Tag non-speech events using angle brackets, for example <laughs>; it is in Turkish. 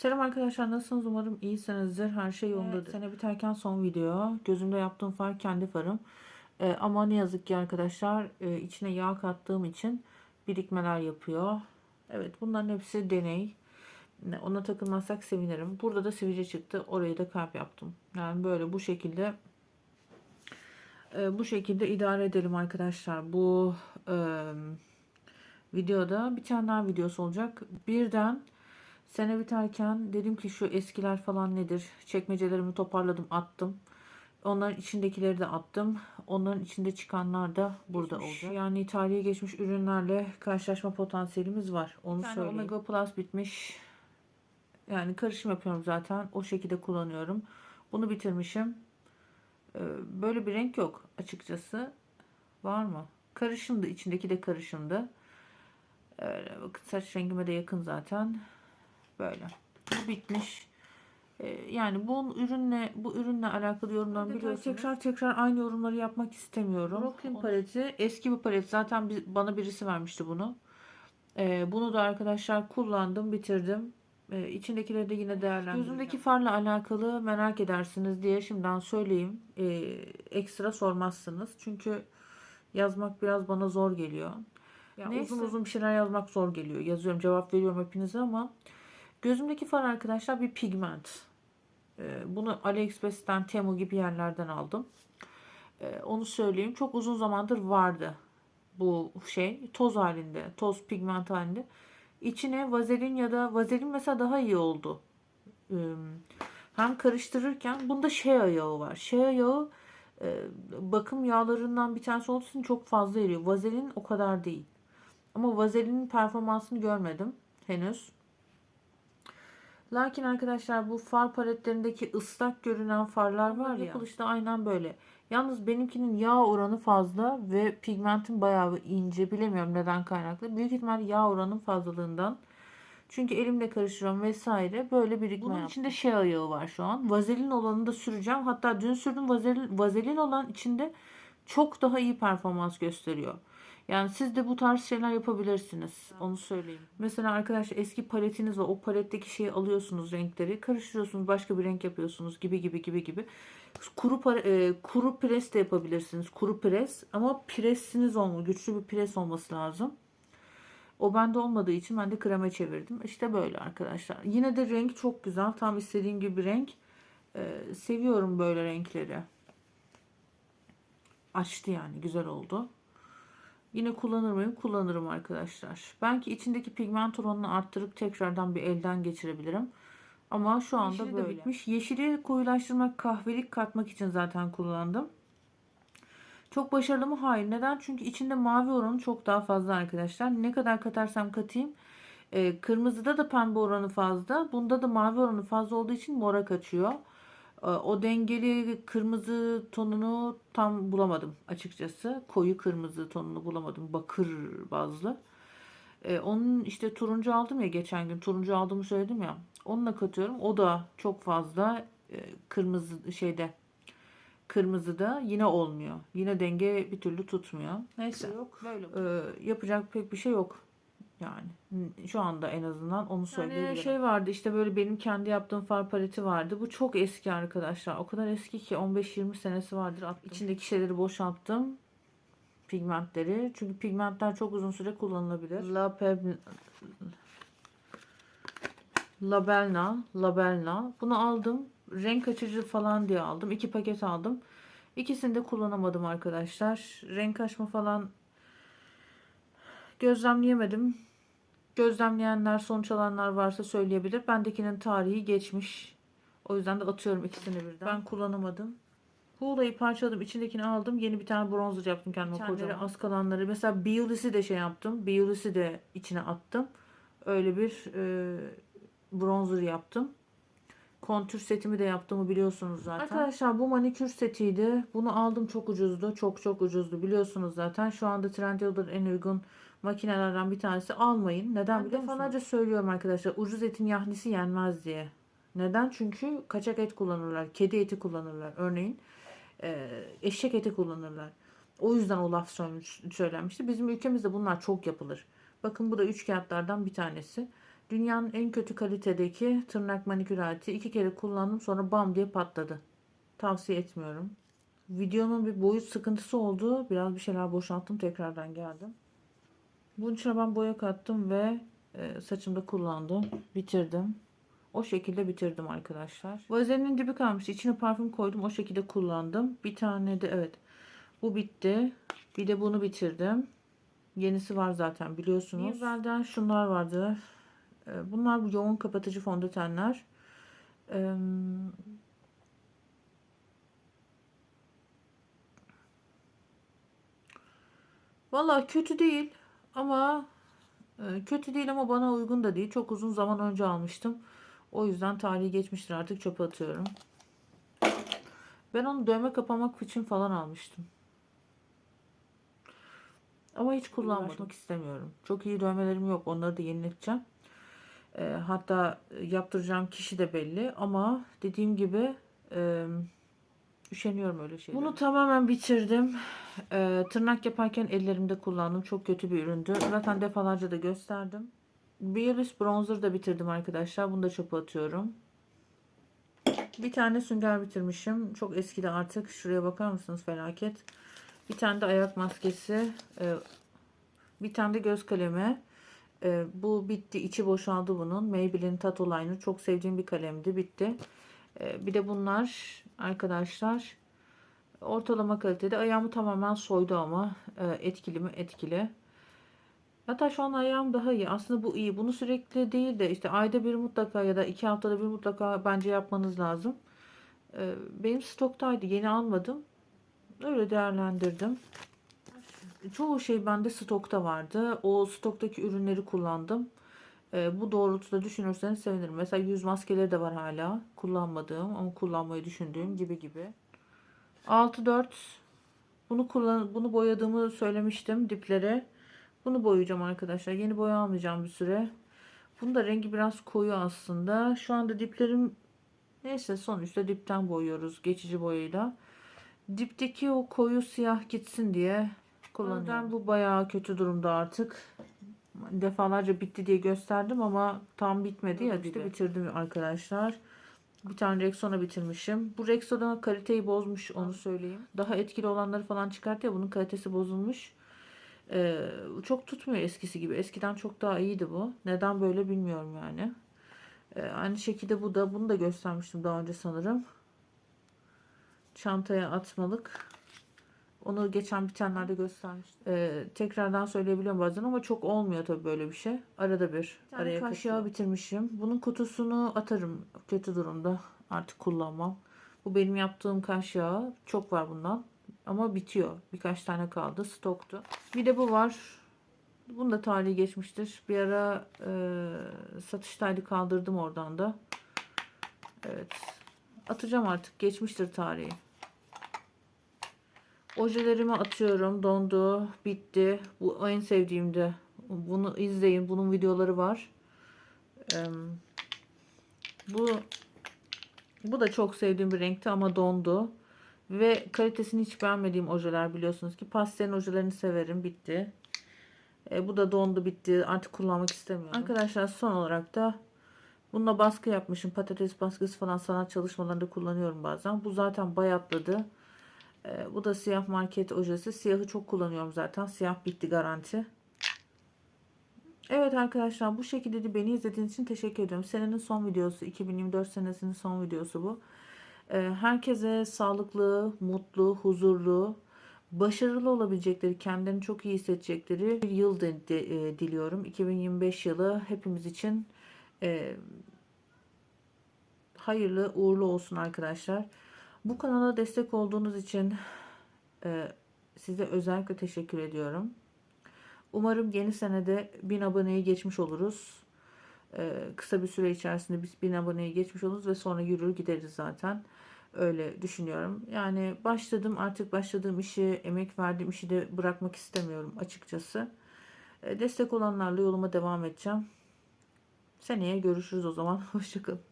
Selam arkadaşlar nasılsınız? Umarım iyisinizdir. Her şey yolundadır. Sene biterken son video. Gözümde yaptığım far kendi farım. Ee, ama ne yazık ki arkadaşlar e, içine yağ kattığım için birikmeler yapıyor. Evet bunların hepsi deney. Ne, Ona takılmazsak sevinirim. Burada da sivilce çıktı. Oraya da kalp yaptım. Yani böyle bu şekilde e, bu şekilde idare edelim arkadaşlar. Bu e, videoda bir tane daha videosu olacak. Birden Sene biterken dedim ki şu eskiler falan nedir? Çekmecelerimi toparladım, attım. Onların içindekileri de attım. Onların içinde çıkanlar da burada olacak. Yani tarihe geçmiş ürünlerle karşılaşma potansiyelimiz var. Onu Yani söyleyeyim. Omega Plus bitmiş. Yani karışım yapıyorum zaten. O şekilde kullanıyorum. Bunu bitirmişim. Ee, Böyle bir renk yok açıkçası. Var mı? Karışımdı. içindeki de karışımdı. Öyle, bakın saç rengime de yakın zaten. Böyle. Bu bitmiş. Ee, Yani bu ürünle bu ürünle alakalı yorumlarımı biliyorsunuz. Tekrar tekrar aynı yorumları yapmak istemiyorum. Brooklyn paleti eski bir palet. Zaten bir- bana birisi vermişti bunu. Ee, bunu da arkadaşlar kullandım, bitirdim. Ee, içindekileri de yine değerlendireceğim. Gözümdeki farla alakalı merak edersiniz diye şimdiden söyleyeyim. Ee, ekstra sormazsınız. Çünkü yazmak biraz bana zor geliyor. Ya Neyse. uzun uzun bir şeyler yazmak zor geliyor. Yazıyorum, cevap veriyorum hepinize ama gözümdeki far arkadaşlar bir pigment. Ee, bunu AliExpress'ten, Temu gibi yerlerden aldım. Ee, onu söyleyeyim. Çok uzun zamandır vardı bu şey. Toz halinde, toz pigment halinde. İçine vazelin ya da vazelin mesela daha iyi oldu. Ee, hem karıştırırken bunda shea yağı var. Shea yağı e, bakım yağlarından bir tanesi olduğu için çok fazla eriyor. Vazelin o kadar değil. Ama vazelinin performansını görmedim henüz. Lakin arkadaşlar bu far paletlerindeki ıslak görünen farlar var ya. Yapılışta aynen böyle. Yalnız benimkinin yağ oranı fazla ve pigmentin bayağı ince. Bilemiyorum neden kaynaklı. Büyük ihtimal yağ oranının fazlalığından. Çünkü elimle karıştırıyorum vesaire. Böyle birikme Bunun içinde shea yağı var şu an. Vazelin olanını da süreceğim. Hatta dün sürdüm vazelin, vazelin olan içinde çok daha iyi performans gösteriyor. Yani siz de bu tarz şeyler yapabilirsiniz. Onu söyleyeyim. Mesela arkadaşlar eski paletiniz var. O paletteki şeyi alıyorsunuz renkleri. Karıştırıyorsunuz. Başka bir renk yapıyorsunuz. Gibi gibi gibi gibi. Kuru e, kuru pres de yapabilirsiniz. Kuru pres. Ama presiniz olmalı. Güçlü bir pres olması lazım. O bende olmadığı için ben de kreme çevirdim. İşte böyle arkadaşlar. Yine de renk çok güzel. Tam istediğim gibi renk. Ee, seviyorum böyle renkleri. Açtı yani. Güzel oldu. Yine kullanır mıyım? Kullanırım arkadaşlar. Belki içindeki pigment oranını arttırıp tekrardan bir elden geçirebilirim. Ama şu anda Yeşili böyle. bitmiş. Yeşili koyulaştırmak, kahvelik katmak için zaten kullandım. Çok başarılı mı? Hayır. Neden? Çünkü içinde mavi oranı çok daha fazla arkadaşlar. Ne kadar katarsam katayım. e, kırmızıda da pembe oranı fazla. Bunda da mavi oranı fazla olduğu için mora kaçıyor. E, o dengeli kırmızı tonunu tam bulamadım açıkçası. Koyu kırmızı tonunu bulamadım. Bakır bazlı. E, onun işte turuncu aldım ya geçen gün. Turuncu aldığımı söyledim ya. Onunla katıyorum. O da çok fazla e, kırmızı şeyde kırmızıda yine olmuyor. Yine denge bir türlü tutmuyor. Neyse. Yok. Böyle. Ee, yapacak pek bir şey yok. Yani şu anda en azından onu söyleyebilirim. Yani şey vardı işte böyle benim kendi yaptığım far paleti vardı. Bu çok eski arkadaşlar. O kadar eski ki 15-20 senesi vardır. Attım. İçindeki şeyleri boşalttım. Pigmentleri. Çünkü pigmentler çok uzun süre kullanılabilir. La Peb- Labelna, Labelna. Bunu aldım. Renk açıcı falan diye aldım. İki paket aldım. İkisini de kullanamadım arkadaşlar. Renk açma falan gözlemleyemedim. Gözlemleyenler, sonuç alanlar varsa söyleyebilir. Bendekinin tarihi geçmiş. O yüzden de atıyorum ikisini birden. Ben kullanamadım. Huğlayı parçaladım. içindekini aldım. Yeni bir tane bronzer yaptım kendime Kendileri kocaman. Az kalanları. Mesela Biolis'i de şey yaptım. Biolis'i de içine attım. Öyle bir e, bronzer yaptım. Kontür setimi de yaptığımı biliyorsunuz zaten. Arkadaşlar bu manikür setiydi. Bunu aldım çok ucuzdu. Çok çok ucuzdu biliyorsunuz zaten. Şu anda Trendyol'da en uygun makinelerden bir tanesi. Almayın. Neden Ben biliyor musunuz? defalarca söylüyorum arkadaşlar. Ucuz etin yahnisi yenmez diye. Neden? Çünkü kaçak et kullanırlar. Kedi eti kullanırlar. Örneğin e, eşek eti kullanırlar. O yüzden o laf söylenmişti. Bizim ülkemizde bunlar çok yapılır. Bakın bu da üç kağıtlardan bir tanesi. Dünyanın en kötü kalitedeki tırnak manikür aleti. iki kere kullandım sonra bam diye patladı. Tavsiye etmiyorum. Videonun bir boyut sıkıntısı oldu. Biraz bir şeyler boşalttım tekrardan geldim. Bunun içine ben boya kattım ve e, saçımda kullandım. Bitirdim. O şekilde bitirdim arkadaşlar. Vazelinin dibi kalmış. İçine parfüm koydum. O şekilde kullandım. Bir tane de evet. Bu bitti. Bir de bunu bitirdim. Yenisi var zaten biliyorsunuz. Evvelden şunlar vardı. Ee, Bunlar bu yoğun kapatıcı fondötenler. Ee, Valla kötü değil ama e, kötü değil ama bana uygun da değil. Çok uzun zaman önce almıştım. O yüzden tarihi geçmiştir artık çöpe atıyorum. Ben onu dövme kapamak için falan almıştım. Ama hiç kullanmak istemiyorum. Çok iyi dövmelerim yok. Onları da yenileteceğim. E, hatta yaptıracağım kişi de belli. Ama dediğim gibi e, üşeniyorum öyle şeylere. Bunu tamamen bitirdim. E, tırnak yaparken ellerimde kullandım. Çok kötü bir üründü. Zaten defalarca da gösterdim. Biolis Bronzer da bitirdim arkadaşlar. Bunu da çöpe atıyorum. Bir tane sünger bitirmişim. Çok eskidi artık. Şuraya bakar mısınız? Felaket. Bir tane de ayak maskesi. Ee, bir tane de göz kalemi. Ee, bu bitti. içi boşaldı bunun. Maybelline Tattoo Liner. Çok sevdiğim bir kalemdi. Bitti. Ee, bir de bunlar arkadaşlar ortalama kalitede. Ayağımı tamamen soydu ama. Ee, etkili mi? Etkili. Hatta şu an ayağım daha iyi. Aslında bu iyi. Bunu sürekli değil de işte ayda bir mutlaka ya da iki haftada bir mutlaka bence yapmanız lazım. Ee, benim stoktaydı. Yeni almadım. Öyle değerlendirdim. Çoğu şey bende stokta vardı. O stoktaki ürünleri kullandım. Ee, bu doğrultuda düşünürseniz sevinirim. Mesela yüz maskeleri de var hala. Kullanmadığım ama kullanmayı düşündüğüm gibi gibi. 6-4 bunu kullan bunu boyadığımı söylemiştim diplere. Bunu boyayacağım arkadaşlar. Yeni boya almayacağım bir süre. Bunun da rengi biraz koyu aslında. Şu anda diplerim neyse sonuçta dipten boyuyoruz geçici boyayla. Dipteki o koyu siyah gitsin diye kullanıyorum. Bu bayağı kötü durumda artık. Defalarca bitti diye gösterdim ama tam bitmedi ya işte bitirdim arkadaşlar. Bir tane Rexona bitirmişim. Bu Rexona kaliteyi bozmuş onu söyleyeyim. Daha etkili olanları falan çıkartıyor. Bunun kalitesi bozulmuş. Ee, çok tutmuyor eskisi gibi. Eskiden çok daha iyiydi bu. Neden böyle bilmiyorum yani. Ee, aynı şekilde bu da bunu da göstermiştim daha önce sanırım. Çantaya atmalık. Onu geçen bitenlerde göstermiştim. Ee, tekrardan söyleyebiliyorum bazen ama çok olmuyor tabii böyle bir şey. Arada bir. Yani araya kaş yağı bitirmişim. Bunun kutusunu atarım kötü durumda. Artık kullanmam. Bu benim yaptığım kaş yağı. Çok var bundan. Ama bitiyor. Birkaç tane kaldı. Stoktu. Bir de bu var. Bunun da tarihi geçmiştir. Bir ara e, satıştaydı kaldırdım oradan da. Evet. Atacağım artık. Geçmiştir tarihi. Ojelerimi atıyorum. Dondu. Bitti. Bu en sevdiğimde. Bunu izleyin. Bunun videoları var. Ee, bu bu da çok sevdiğim bir renkti ama dondu. Ve kalitesini hiç beğenmediğim ojeler biliyorsunuz ki. Pastelin ojelerini severim. Bitti. E, bu da dondu bitti. Artık kullanmak istemiyorum. Arkadaşlar son olarak da bununla baskı yapmışım. Patates baskısı falan sanat çalışmalarında kullanıyorum bazen. Bu zaten bayatladı. E, bu da siyah market ojesi. Siyahı çok kullanıyorum zaten. Siyah bitti garanti. Evet arkadaşlar bu şekilde de beni izlediğiniz için teşekkür ediyorum. Senenin son videosu. 2024 senesinin son videosu bu. Ee, herkese sağlıklı, mutlu, huzurlu, başarılı olabilecekleri, kendilerini çok iyi hissedecekleri bir yıl e, diliyorum. 2025 yılı hepimiz için e, hayırlı, uğurlu olsun arkadaşlar. Bu kanala destek olduğunuz için e, size özellikle teşekkür ediyorum. Umarım yeni senede 1000 aboneyi geçmiş oluruz. Ee, kısa bir süre içerisinde biz 1000 aboneyi geçmiş oluruz ve sonra yürür gideriz zaten. Öyle düşünüyorum. Yani başladım artık başladığım işi, emek verdiğim işi de bırakmak istemiyorum açıkçası. Ee, destek olanlarla yoluma devam edeceğim. Seneye görüşürüz o zaman. <laughs> Hoşçakalın.